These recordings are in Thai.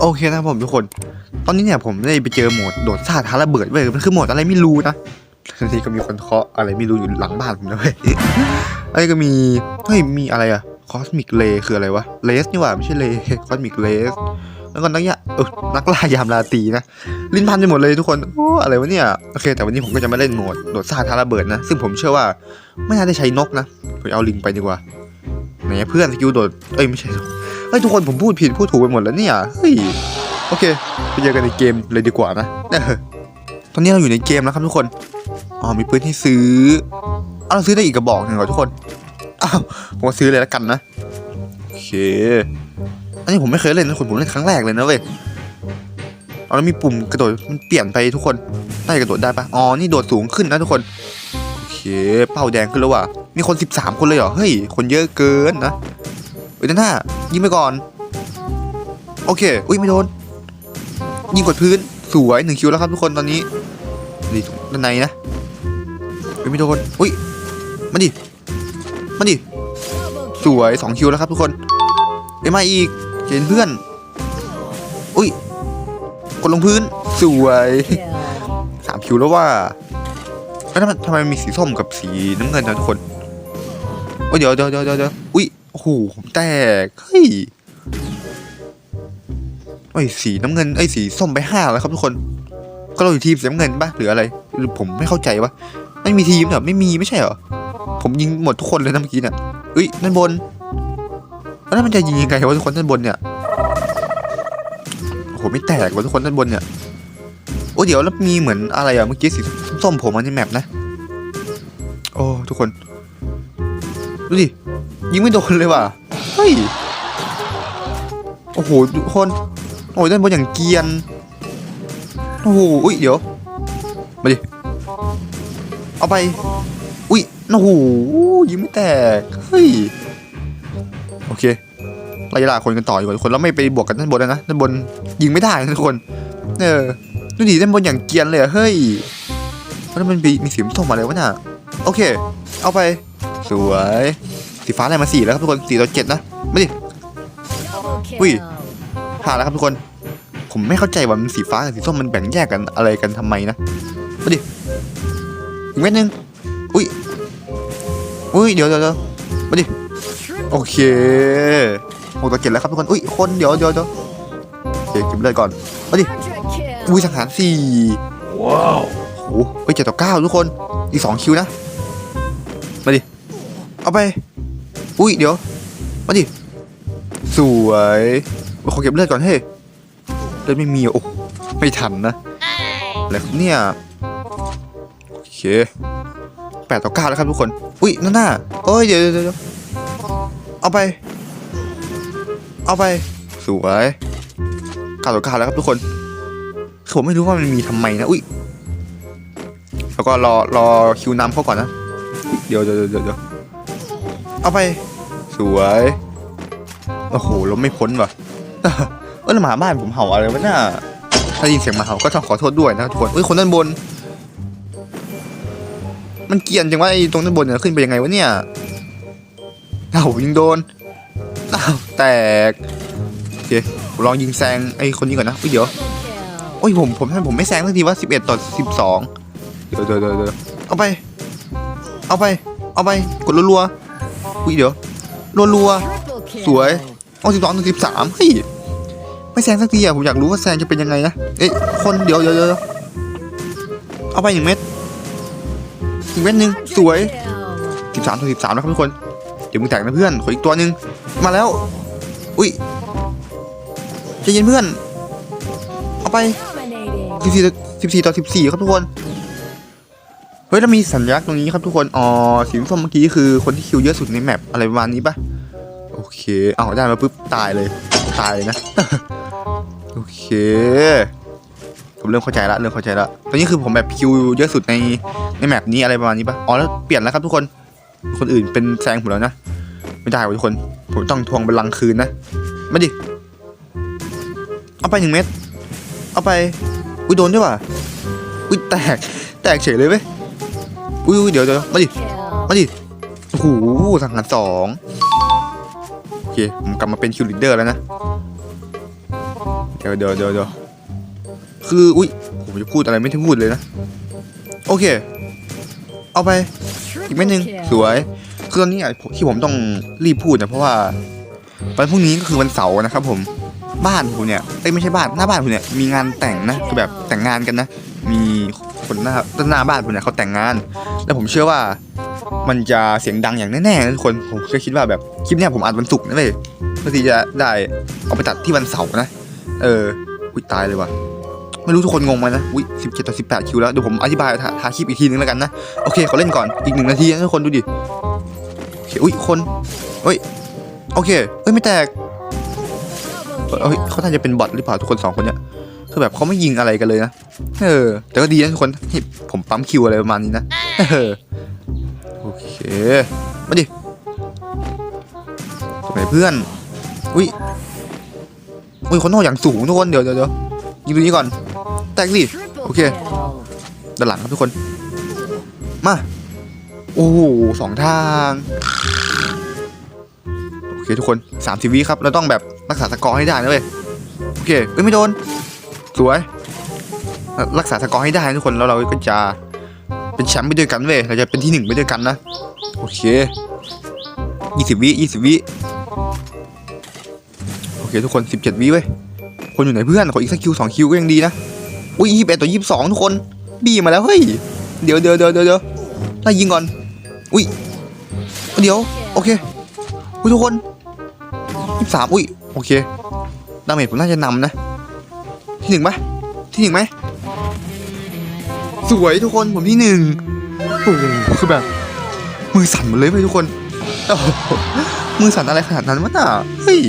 โอเคนะครับผมทุกคน ตอนนี้เนี่ยผมได้ไปเจอโหมดโดดซาท้าระเบิดเว้ยมันคือโหมดอะไรไม่รู้นะทันทีก็มีคนเคาะอะไรไม่รู้อยู่หลังบ้านผมนะเว้ยไอ้ก็มีเฮ้ยมีอะไรอะคอสมิกเลคืออะไรวะเลสนี่หว่าไม่ใช่เลคอสมิกเลสแล้วก็นักยะเออนักล่ายามราตีนะ ลิ้นพันไปหมดเลยทุกคนโอ้อะไรวะเนี่ยโอเค แต่วันนี้ผมก็จะไม่เล่นโหมดโดดซาท้าระเบิดนะ ซึ่งผมเชื่อว่าไม่น่าได้ใช้นกนะผมเอาลิงไปดีกว่าไหนเพื่อนสกิลโดดเอ้ยไม่ใช่ เฮ้ยทุกคนผมพูดผิดพูดถูกไปหมดแล้วเนี่ยเฮ้ยโอเคไปเจอกันในเกมเลยดีกว่านะตอนนี้เราอยู่ในเกมแล้วครับทุกคนอ๋อมีปืนให้ซื้อเอาเราซื้อได้อีกกระบอกหนึ่งเหรอทุกคนอ้าวผมซื้อเลยแล้วกันนะโอเคอันนี้ผมไม่เคยเล่นนะคนผมเล่นครั้งแรกเลยนะเว้ยเอาแล้วมีปุ่มกระโดดมันเปลี่ยนไปทุกคนได้กระโดดได้ปะอ๋อนี่โดดสูงขึ้นนะทุกคนโอเคเป้าแดงขึ้นแล้วว่ะมีคน 13 คนเลยเหรอเฮ้ยคนเยอะเกินนะ เฮ้ยด้านหน้ายิงไปก่อน โอเค อุ้ยไม่โดน ยิงกดพื้น สวยหนึ่งคิวแล้วครับทุกคนตอนนี้นี่ด้านในนะเฮ้ยไม่โดน อุ้ย มาดิ มาดิ สวยสองคิวแล้วครับทุกคนเอ้ยมาอีก เห็นเพื่อน อุ้ย กดลงพื้น สวยสามคิวแล้วว่าแล้วทำไมทำไมมีสีส้มกับสีน้ำเงินนะทุกคนโอ้ยเดี๋ยวเดี๋ยวเดี๋ยวเดี๋ยวอุ้ย อ้โหผมแตก เฮ้ยโอ้สีน้ำเงินไอ้สีส้มไปห้าแล้วครับทุกคน ก็เราอยู่ทีมสีน้ำเงินปะหรืออะไร หรือผมไม่เข้าใจวะไม่มีทีมเหรอไม่มีไม่ใช่เหรอผมยิงหมดทุกคนเลยนะเมื่อกี้เนี่ยเอ้ยด้านบนแล้วมันจะยิงยังไงวะทุกคนด้านบนเนี่ยโอ้โหไม่แตกวะทุกคนด้านบนเนี่ยโอ้เดี๋ยวแล้วมีเหมือนอะไรอะเมื่อกี้สีส้มผมอันนี้แมปนะ โอ้ทุกคนดูดิ ยิงไม่โดนเลยว่ะ เฮ้ย โอ้โหทุกคน โอ้ยด้านบนอย่างเกียน โอ้โห อุ้ย เดี๋ยว มาดิ เอาไป อุ้ย โอ้โห ยิงไม่แตก เฮ้ย โอเคไล่ล่าคนกันต่อดีกว่าทุกคนแล้วไม่ไปบวกกันด้านบนแล้วนะด้านบนยิงไม่ได้ทุกคน เออดูดิด้านบนอย่างเกียนเลยอะเฮ้ยแล้วมันมีมีสีส้มมาเลยวะน่ะโอเค เอาไป สวย สีฟ้าอะไรมาสี่แล้วครับทุกคนสี่ต่อเจ็ดนะไม่ดิอุ้ยผ่านแล้วครับทุกคน ผมไม่เข้าใจว่ามันสีฟ้ากับสีส้มมันแบ่งแยกกันอะไรกันทำไมนะมาดิอีกเม็ดนึงอุ้ยอุ้ยเดี๋ยวเดี๋ยวเดี๋ยวมาดิโอเคหกต่อเจ็ดแล้วครับทุกคนอุ้ยคนเดี๋ยวเดี๋ยวเดี๋ยวโอเคเก็บเลือดก่อนมาดิอุ้ยสังหารสี่ว้าวโอ้โหไปเจ็ดต่อเก้าทุกคนอีกสองคิวนะมาดิเอาไป อุ้ยเดี๋ยว มาดิ สวยขอเก็บเลือดก่อนเฮ้ยเลือดไม่มีอะโอ้ไม่ทันนะอะไรครับเนี่ย โอเคแปดต่อเก้าแล้วครับทุกคน อุ้ยนั่นน่ะเอ้ยเดี๋ยวเดี๋ยวเดี๋ยวเอาไป เอาไป สวยเก้าต่อเก้าแล้วครับทุกคนคือผมไม่รู้ว่ามันมีทำไมนะ อุ้ย แล้วก็รอรอคิวน้ำเขาก่อนนะ เดี๋ยวเดี๋ยวเดี๋ยวเอาไป สวย โอ้โหลมไม่พ้นว่ะ เออแล้วหมาบ้านผมเห่าอะไรวะน่ะถ้าได้ยินเสียงหมาเห่าก็ต้องขอโทษด้วยนะทุกคนเอ้ยคนด้านบน มันเกรียนจังว่าไอ้ตรงด้านบนเนี่ยขึ้นไปยังไงวะเนี่ยเอ้ายิงโดนเอ้าแตกโอเคผมลองยิงแซงไอ้คนนี้ก่อนนะอุ้ยเดี๋ยวโอ้ยผมผมผมไม่แซงสักทีว่า11 ต่อ 12เดี๋ยวเดี๋ยวเดี๋ยวเดี๋ยวเอาไป เอาไป เอาไป กดรัวๆอุ้ยเดี๋ยว รัวๆสวยเอาสิบสองถึงสิบสามเฮ้ยไม่แซงสักทีอะผมอยากรู้ว่าแซงจะเป็นยังไงนะเอ๊ะคนเดี๋ยวเดี๋ยวเอาไปหนึ่งเม็ดอีกเม็ดหนึ่งสวยสิบสามถึงสิบสามนะครับทุกคนเดี๋ยวมึงแตกนะเพื่อนขออีกตัวหนึ่งมาแล้ว อุ้ยใจเย็นเพื่อน เอาไปสิบสี่สิบสี่ต่อสิบสี่ครับทุกคน เฮ้ยแล้วมีสัญลักษณ์ตรงนี้ครับทุกคน อ๋อสีส้มเมื่อกี้คือคนที่คิวเยอะสุดในแมปอะไรประมาณนี้ปะโอเค เอาได้มาปุ๊บตายเลย ตายเลยนะ โอเค ผมเริ่มเข้าใจละเริ่มเข้าใจละตอนนี้คือผมแบบคิวเยอะสุดในในแมปนี้อะไรประมาณนี้ปะอ๋อแล้วเปลี่ยนแล้วครับทุกคน คนอื่นเป็นแซงผมแล้วนะ ไม่ได้ว่ะทุกคน ผมต้องทวงบัลลังก์คืนนะ มาดิ เอาไปหนึ่งเม็ด เอาไป อุ้ยโดนด้วยว่ะ อุ้ยแตก แตกเฉยเลยเว้ย อุ้ยเดี๋ยวเดี๋ยวมาดิ มาดิ โอ้โหสังหารสองโอเค ผมกลับมาเป็นคิวลีดเดอร์แล้วนะ เดี๋ยวเดี๋ยวเดี๋ยวเดี๋ยวคือ อุ้ย ผมจะพูดอะไรไม่ได้พูดเลยนะ โอเค เอาไป อีกเม็ดหนึ่งสวย คือตอนนี้อะที่ผมต้องรีบพูดนี่ยเพราะว่าวันพรุ่งนี้ก็คือวันเสาร์นะครับผม บ้านผมเนี่ยเอ้ยไม่ใช่บ้าน หน้าบ้านผมเนี่ยมีงานแต่งนะ คือแบบแต่งงานกันนะ มี คนหน้าด้นหน้าบ้านผมเนี่ยเขาแต่งงาน แล้วผมเชื่อว่ามันจะเสียงดังอย่างแน่ๆนะทุกคนผมเคยคิดว่าแบบคลิปเนี่ยผมอัดวันศุกร์นะเว้ยเพื่อที่จะได้เอาไปตัดที่วันเสาร์นะ เอออุ้ยตายเลยว่ะไม่รู้ทุกคนงงไหมนะอุ้ยสิบเจ็ดต่อสิบแปดคิวแล้วเดี๋ยวผมอธิบายทาทาคลิปอีกทีนึงแล้วกันนะโอเคเขอเล่นก่อนอีกหนึ่งนาทีนะทุกคนดูดิโอเคอุ้ยคนเฮ้ยโอเคเอ้ยไม่แตกเอ้ยเขาน่าจะเป็นบอทหรือเปล่าทุกคนสองคนเนี้ย คือแบบเขาไม่ยิงอะไรกันเลยนะเออ แต่ก็ดีนะทุกคนที่ผมปั๊มคิวอะไรประมาณนี้นะเออโอเคมาดิตรงไหนเพื่อนอุ้ยอุ้ยคนนอกอย่างสูงทุกคนเดี๋ยวเดี๋ยวเดี๋ยวยิงตัวนี้ก่อน แตกดิ Triple Okay. kill. ด้านหลังครับทุกคน มา โอ้โหสองทางโอเคทุกคนสามสิบวิครับเราต้องแบบรักษาสกอร์ให้ได้นะเว้ยโอเคเอ้ยไม่โดน สวย รักษาสกอร์ให้ได้ทุกคนแล้วเราก็จะเป็นแชมป์ไปด้วยกันเว้ยเราจะเป็นที่หนึ่งไปด้วยกันนะ โอเคยี่สิบวิยี่สิบวิโอเคทุกคนสิบเจ็ดวิเว้ยคนอยู่ไหนเพื่อนขออีกสักคิวสองคิวก็ยังดีนะอุ้ยยี่สิบเอ็ดต่อยี่สิบสองทุกคนบี้มาแล้วเฮ้ยเดี๋ยวเดี๋ยวเดี๋ยวเดี๋ยวเดี๋ยวไล่ยิงก่อนอุ้ยเดี๋ยวโอเคอุ้ยทุกคนยี่สิบสามอุ้ยโอเคดาเมจผมน่าจะนำนะ หนึ่งไหมที่หนึ่งไหมสวยทุกคนผมที่หนึ่งโอ้โหคือแบบ มือสั่นหมดเลยเว้ยทุกคนโอ้โหมือสั่นอะไรขนาดนั้นวะน่ะเฮ้ย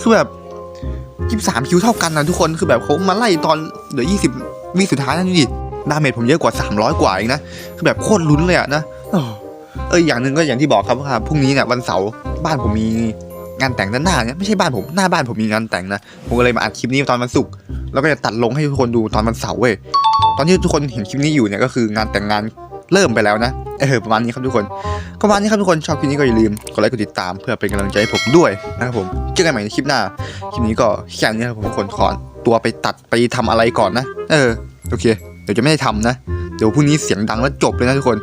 คือแบบยี่สามคิวเท่ากันนะทุกคนคือแบบเขามาไล่ตอนเหลือยี่สิบวิสุดท้ายนั่นดูดิดาเมจผมเยอะกว่า 300 กว่าเองนะคือแบบโคตรลุ้นเลยอะนะเออเอออย่างหนึ่งก็อย่างที่บอกครับว่าพรุ่งนี้เนี่ยวันเสาร์บ้านผมมี งานแต่งด้านหน้าเนี่ยไม่ใช่บ้านผมหน้าบ้านผมมีงานแต่งนะผมก็เลยมาอัดคลิปนี้ตอนวันศุกร์แล้วก็จะตัดลงให้ทุกคนดูตอนวันเสาร์เว้ยตอนที่ทุกคนเห็นคลิปนี้อยู่เนี่ยก็คืองานแต่งงานเริ่มไปแล้วนะเออประมาณนี้ครับทุกคนก็ประมาณนี้ครับทุกคนชอบคลิปนี้ก็อย่าลืมกดไลค์กดติดตาม เพื่อเป็นกำลังใจให้ผมด้วยนะครับผมเจอกันใหม่ในคลิปหน้าคลิปนี้ก็แค่นี้ครับผมทุกคนขอตัวไปตัดไปทำอะไรก่อนนะ เออโอเค เดี๋ยวจะไม่ได้ทำนะ เดี๋ยวพรุ่งนี้เสียงดังแล้วจบเลยนะทุกคน